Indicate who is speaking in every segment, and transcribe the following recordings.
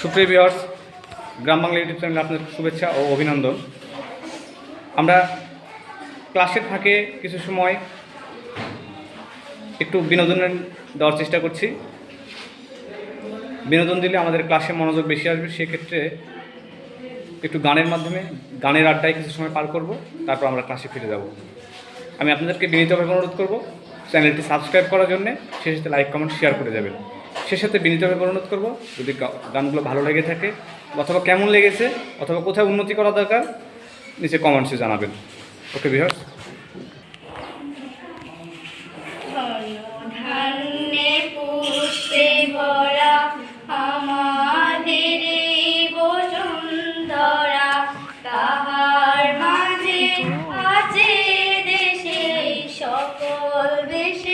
Speaker 1: সুপ্রিয় ভিউয়ার্স, গ্রাম বাংলা ইউটিউব চ্যানেলে আপনাদের শুভেচ্ছা ও অভিনন্দন। আমরা ক্লাসের ফাঁকে কিছু সময় একটু বিনোদনের দেওয়ার চেষ্টা করছি। বিনোদন দিলে আমাদের ক্লাসে মনোযোগ বেশি আসবে, সেক্ষেত্রে একটু গানের মাধ্যমে, গানের আড্ডায় কিছু সময় পার করব, তারপর আমরা ক্লাসে ফিরে যাব। আমি আপনাদেরকে বিনীতভাবে অনুরোধ করব, চ্যানেলটি সাবস্ক্রাইব করার জন্যে সে লাইক, কমেন্ট, শেয়ার করে যাবেন সে সাথে বিনীতভাবে অনুরোধ করব, যদি গানগুলো ভালো লেগে থাকে, অথবা কেমন লেগেছে, অথবা কোথায় উন্নতি করা দরকার, নিচে কমেন্টসে জানাবেন। ওকে বিহার
Speaker 2: মাঝে দেশে সকল দেশে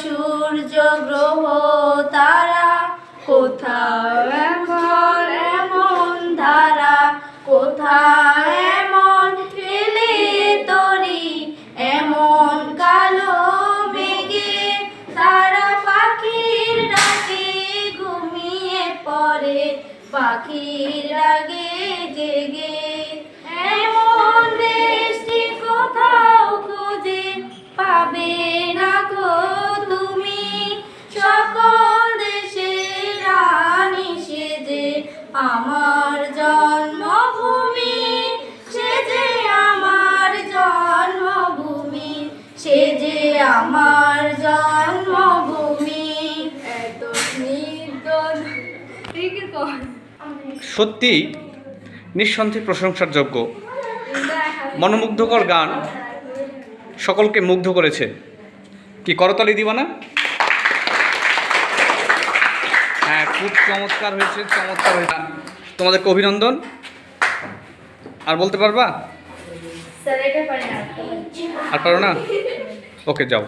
Speaker 2: সূর্য গ্রহ তারা কোথাও এখন এমন ধারা, কোথাও এমন ফেলে তরি এমন কালো মেঘে তারা পাখির ডাকে ঘুমিয়ে পড়ে, পাখির ডাকে জেগে। আমার জন্মভূমি, সে যে আমার জন্মভূমি, সে যে আমার জন্মভূমি। এত ঠিক
Speaker 1: সত্যি নিঃসন্দেহে প্রশংসার যোগ্য। মনোমুগ্ধকর গান সকলকে মুগ্ধ করেছে। কি করতালি দিবা না হ্যাঁ খুব চমৎকার হয়েছে চমৎকার হয়েছে। তোমাদেরকে অভিনন্দন। আর বলতে পারবা? আর পারো না? ওকে যাও।